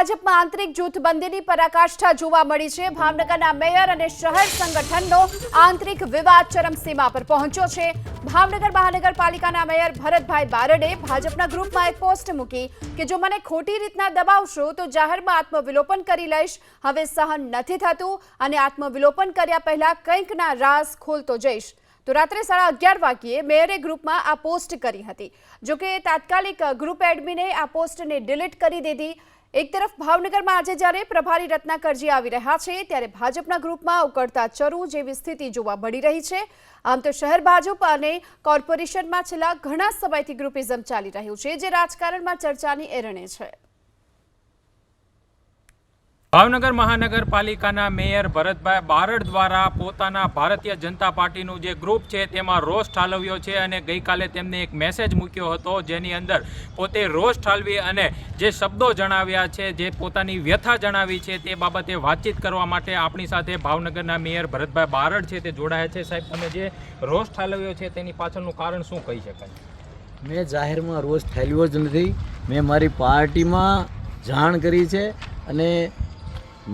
ભાજપમાં આંતરિક જૂથબંધીની પરાકાષ્ઠા જોવા મળી છે. ભાવનગરના મેયર અને શહેર સંગઠનનો આંતરિક વિવાદ ચરમસીમા પર પહોંચ્યો છે. ભાવનગર મહાનગરપાલિકાના મેયર ભરતભાઈ બારડે ભાજપના ગ્રુપમાં એક પોસ્ટ મૂકી કે, જો મને ખોટી રીતના દબાવશો, તો જાહેરમાં આત્મવિલોપન કરી લઈશ. હવે સહન નથી થતું અને આત્મવિલોપન કર્યા પહેલા કંઈકના રાસ ખોલતો જઈશ. તો રાત્રે સાડા અગિયાર વાગ્યે મેયરે ગ્રુપમાં આ પોસ્ટ કરી હતી. જોકે તાત્કાલિક ગ્રુપ એડમિને આ પોસ્ટને ડિલીટ કરી દીધી. એક તરફ ભાવનગરમાં આજે જ્યારે પ્રભારી રત્નાકરજી આવી રહ્યા છે, ત્યારે ભાજપના ગ્રુપમાં ઉકળતા ચરુ જેવી સ્થિતિ જોવા મળી રહી છે. આમ તો શહેર ભાજપ અને કોર્પોરેશનમાં છેલ્લા ઘણા સમયથી ગ્રુપિઝમ ચાલી રહ્યું છે, જે રાજકારણમાં ચર્ચાની એરણે છે. ભાવનગર મહાનગરપાલિકાના મેયર ભરતભાઈ બારડ દ્વારા પોતાના ભારતીય જનતા પાર્ટીનું જે ગ્રુપ છે તેમાં રોષ ઠાલવ્યો છે અને ગઈકાલે તેમને એક મેસેજ મૂક્યો હતો જેની અંદર પોતે રોષ ઠાલવી અને જે શબ્દો જણાવ્યા છે, જે પોતાની વ્યથા જણાવી છે તે બાબતે વાતચીત કરવા માટે આપણી સાથે ભાવનગરના મેયર ભરતભાઈ બારડ છે, તે જોડાયા છે. સાહેબ, તમે જે રોષ ઠાલવ્યો છે તેની પાછળનું કારણ શું કહી શકાય? મેં જાહેરમાં રોષ ઠાલ્યો જ નથી. મેં મારી પાર્ટીમાં જાણ કરી છે અને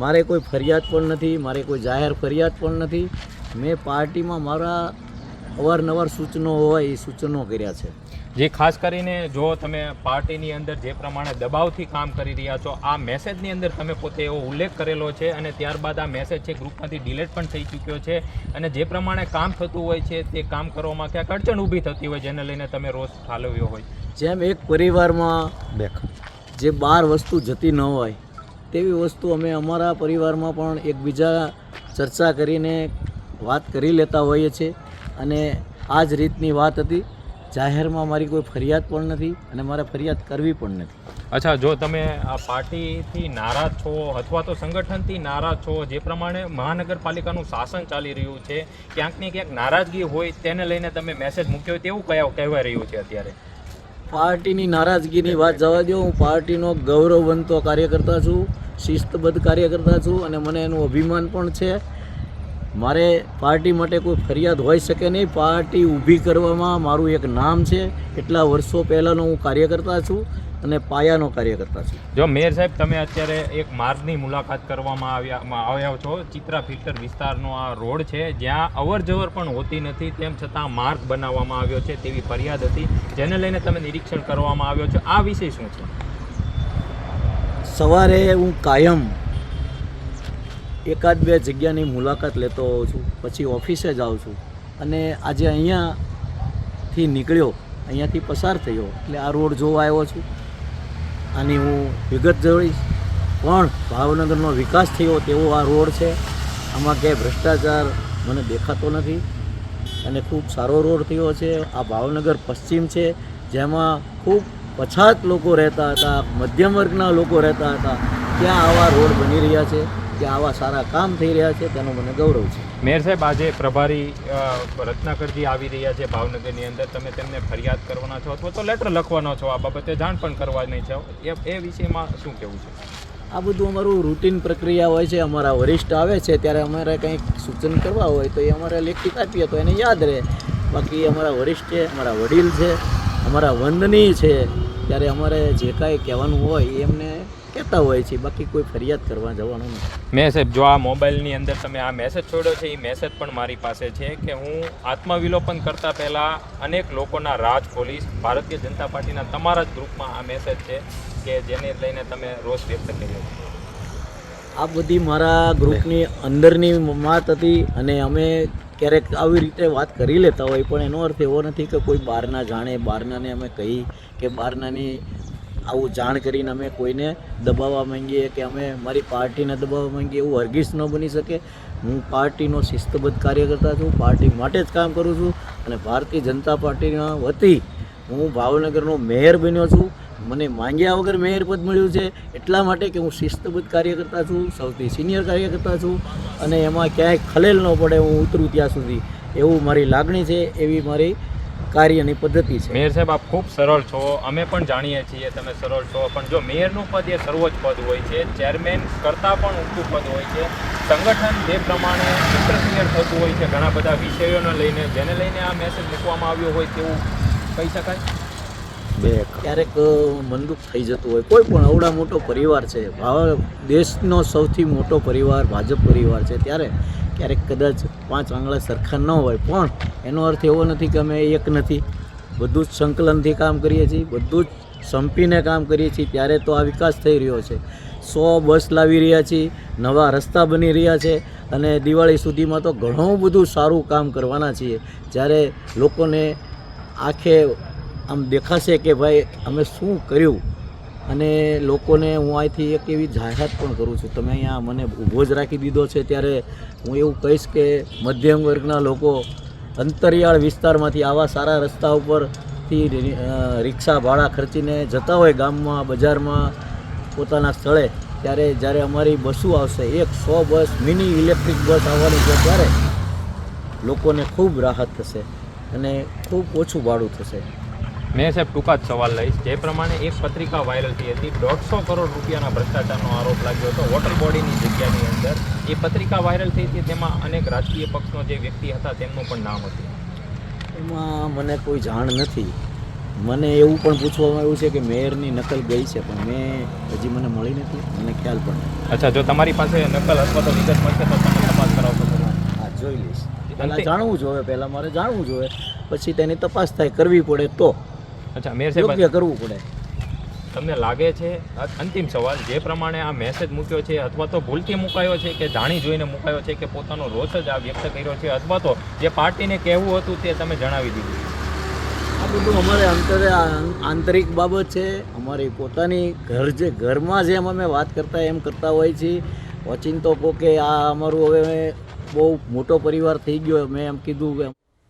મારે કોઈ ફરિયાદ પણ નથી મારે કોઈ જાહેર ફરિયાદ પણ નથી. મેં પાર્ટીમાં મારા અવારનવાર સૂચનો હોય એ સૂચનો કર્યા છે. જે ખાસ કરીને જો તમે પાર્ટીની અંદર જે પ્રમાણે દબાવથી કામ કરી રહ્યા છો આ મેસેજની અંદર તમે પોતે એવો ઉલ્લેખ કરેલો છે અને ત્યારબાદ આ મેસેજ છે ગ્રુપમાંથી ડિલેટ પણ થઈ ચૂક્યો છે અને જે પ્રમાણે કામ થતું હોય છે તે કામ કરવામાં ક્યાંક અડચણ ઊભી થતી હોય જેને લઈને તમે રોષ ઠાલવ્યો હોય. જેમ એક પરિવારમાં જે બાર વસ્તુ જતી ન હોય તેવી વસ્તુ અમે અમારા પરિવારમાં પણ એકબીજા ચર્ચા કરીને વાત કરી લેતા હોઈએ છીએ. અને આ જ રીતની વાત હતી. જાહેરમાં મારી કોઈ ફરિયાદ પણ નથી અને મારે ફરિયાદ કરવી પણ નથી. અચ્છા જો તમે આ પાર્ટીથી નારાજ છો અથવા તો સંગઠનથી નારાજ છો જે પ્રમાણે મહાનગરપાલિકાનું શાસન ચાલી રહ્યું છે ક્યાંક ને ક્યાંક નારાજગી હોય તેને લઈને તમે મેસેજ મૂક્યો હોય તેવું કયા કહેવાય રહ્યું છે અત્યારે? પાર્ટીની નારાજગીની વાત જવા દો હું પાર્ટીનો ગૌરવવંતો કાર્યકર્તા છું. શિસ્તબદ્ધ કાર્યકર્તા છું અને મને એનું અભિમાન પણ છે. મારે પાર્ટી માટે કોઈ ફરિયાદ હોઈ શકે નહીં. પાર્ટી ઊભી કરવામાં મારું એક નામ છે. એટલા વર્ષો પહેલાંનો હું કાર્યકર્તા છું અને પાયાનો કાર્યકર્તા છું. જો મેયર સાહેબ, તમે અત્યારે એક માર્ગની મુલાકાત કરવામાં આવ્યા આવ્યા છો. ચિત્રા ફિલ્ટર વિસ્તારનો આ રોડ છે. જ્યાં અવર જવર પણ હોતી નથી. તેમ છતાં માર્ગ બનાવવામાં આવ્યો છે તેવી ફરિયાદ હતી, જેને લઈને તમે નિરીક્ષણ કરવામાં આવ્યો છે. આ વિષય શું છે? સવારે હું કાયમ એકાદ બે જગ્યાની મુલાકાત લેતો હોઉં છું, પછી ઓફિસે જાઉં છું અને આજે અહીંયાથી નીકળ્યો, અહીંયાથી પસાર થયો. એટલે આ રોડ જોવા આવ્યો છું. આની હું વિગત જોઈશ. પણ ભાવનગરનો વિકાસ થયો તેવો આ રોડ છે. આમાં ક્યાંય ભ્રષ્ટાચાર મને દેખાતો નથી. અને ખૂબ સારો રોડ થયો છે. આ ભાવનગર પશ્ચિમ છે, જેમાં ખૂબ પછાત લોકો રહેતા હતા મધ્યમ વર્ગના લોકો રહેતા હતા ત્યાં આવા રોડ બની રહ્યા છે ત્યાં આવા સારા કામ થઈ રહ્યા છે તેનું મને ગૌરવ છે. મેયર સાહેબ આજે પ્રભારી રત્નાકરજી આવી રહ્યા છે ભાવનગરની અંદર. તમે તેમને ફરિયાદ કરવાના છો અથવા તો લેટર લખવાનો છો આ બાબતે જાણ પણ કરવાની છો. એ એ વિષયમાં શું કહેવું છે? આ બધું અમારું રૂટીન પ્રક્રિયા હોય છે અમારા વરિષ્ઠ આવે છે ત્યારે અમારે કંઈક સૂચન કરવા હોય તો એ અમારે લેખિત આપીએ તો એને યાદ રહે. બાકી અમારા વરિષ્ઠ છે અમારા વડીલ છે અમારા વંદની છે ત્યારે અમારે જે કાંઈ કહેવાનું હોય એ એમને કહેતા હોય છે બાકી કોઈ ફરિયાદ કરવા જવાનું નથી. મેં સાહેબ જો આ મોબાઈલની અંદર તમે આ મેસેજ છોડ્યો છે એ મેસેજ પણ મારી પાસે છે કે હું આત્મવિલોપન કરતા પહેલાં અનેક લોકોના રાજ ખોલીશ ભારતીય જનતા પાર્ટીના તમારા જ ગ્રુપમાં આ મેસેજ છે કે જેને લઈને તમે રોષ વ્યક્ત કર્યો છે. આ બધી મારા ગ્રુપની અંદરની વાત હતી અને અમે ક્યારેક આવી રીતે વાત કરી લેતા હોય, પણ એનો અર્થ એવો નથી કે કોઈ બહારના જાણે બહારનાને અમે કહી કે બહારનાની આવું જાણ કરીને અમે કોઈને દબાવવા માંગીએ કે અમે મારી પાર્ટીને દબાવવા માંગીએ એવું વર્ગીસ ન બની શકે. હું પાર્ટીનો શિસ્તબદ્ધ કાર્યકર્તા છું, પાર્ટી માટે જ કામ કરું છું અને ભારતીય જનતા પાર્ટીના વતી હું ભાવનગરનો મેયર બન્યો છું. મને માંગ્યા વગર મેયર પદ મળ્યું છે એટલા માટે કે હું શિસ્તબદ્ધ કાર્યકર્તા છું, સૌથી સિનિયર કાર્યકર્તા છું અને એમાં ક્યાંય ખલેલ ન પડે, હું ઉતરું ત્યાં સુધી. એવું મારી લાગણી છે, એવી મારી કાર્યની પદ્ધતિ છે. મેયર સાહેબ, આપ ખૂબ સરળ છો. અમે પણ જાણીએ છીએ તમે સરળ છો. પણ જો મેયરનું પદ એ સર્વોચ્ચ પદ હોય છે ચેરમેન કરતાં પણ ઊંચું પદ હોય છે, સંગઠન જે પ્રમાણે ઇન્ટરફિયર થતું હોય છે, ઘણા બધા વિષયોને લઈને, જેને લઈને આ મેસેજ મૂકવામાં આવ્યો હોય તેવું કહી શકાય? ક્યારેક મનદુખ થઈ જતું હોય. કોઈ પણ અવડા મોટો પરિવાર છે દેશનો સૌથી મોટો પરિવાર ભાજપ પરિવાર છે, ત્યારે ક્યારેક કદાચ પાંચ આંગળા સરખા ન હોય. પણ એનો અર્થ એવો નથી કે અમે એક નથી. બધું જ સંકલનથી કામ કરીએ છીએ, બધું જ સંપીને કામ કરીએ છીએ, ત્યારે તો આ વિકાસ થઈ રહ્યો છે. સો બસ લાવી રહ્યા છીએ, નવા રસ્તા બની રહ્યા છે, અને દિવાળી સુધીમાં તો ઘણું બધું સારું કામ કરવાના છીએ. જ્યારે લોકોને આંખે આમ દેખાશે કે ભાઈ, અમે શું કર્યું? અને લોકોને હું અહીંથી એક એવી જાહેરાત પણ કરું છું. તમે અહીંયા મને ઊભો જ રાખી દીધો છે ત્યારે હું એવું કહીશ કે મધ્યમ વર્ગના લોકો અંતરિયાળ વિસ્તારમાંથી આવા સારા રસ્તા ઉપરથી રિક્ષા ભાડા ખર્ચીને જતા હોય ગામમાં, બજારમાં, પોતાના સ્થળે, ત્યારે જ્યારે અમારી બસો આવશે, એક સો બસ, મિની ઇલેક્ટ્રિક બસ આવવાની છે ત્યારે લોકોને ખૂબ રાહત થશે અને ખૂબ ઓછું ભાડું થશે. મેં સાહેબ ટૂંકા જ સવાલ લઈશ. જે પ્રમાણે એક પત્રિકા વાયરલ થઈ હતી દોઢસો કરોડ રૂપિયાના ભ્રષ્ટાચારનો આરોપ લાગ્યો હતો. વોટર બોડીની જગ્યાની અંદર એ પત્રિકા વાયરલ થઈ હતી. તેમાં અનેક રાજકીય પક્ષનો જે વ્યક્તિ હતા તેમનું પણ નામ હતું. એમાં મને કોઈ જાણ નથી. મને એવું પણ પૂછવામાં આવ્યું છે કે મેયરની નકલ ગઈ છે પણ મેં હજી મને મળી નથી. મને ખ્યાલ પણ નથી. અચ્છા જો તમારી પાસે નકલ અથવા તો વિગત મળશે તો તમે તપાસ કરાવશો હા જોઈ લઈશ. પહેલાં જાણવું જોઈએ પહેલાં મારે જાણવું જોઈએ પછી તેની તપાસ થાય કરવી પડે તો. અચ્છા મેયર સાહેબ યોગ્ય કરવું પડે. તમને લાગે છે અંતિમ સવાલ જે પ્રમાણે આ મેસેજ મૂક્યો છે અથવા તો ભૂલથી મુકાયો છે કે જાણી જોઈને મુકાયો છે કે પોતાનો રોષ જ આ વ્યક્ત કર્યો છે અથવા તો જે પાર્ટીને કહેવું હતું તે તમે જણાવી દીધું. આ બધું અમારે અંતરે આંતરિક બાબત છે. અમારી પોતાની ઘર જે ઘરમાં જેમ અમે વાત કરતા એમ કરતા હોય છીએ ઓચિંતો કે આ અમારું હવે બહુ મોટો પરિવાર થઈ ગયો મેં એમ કીધું કે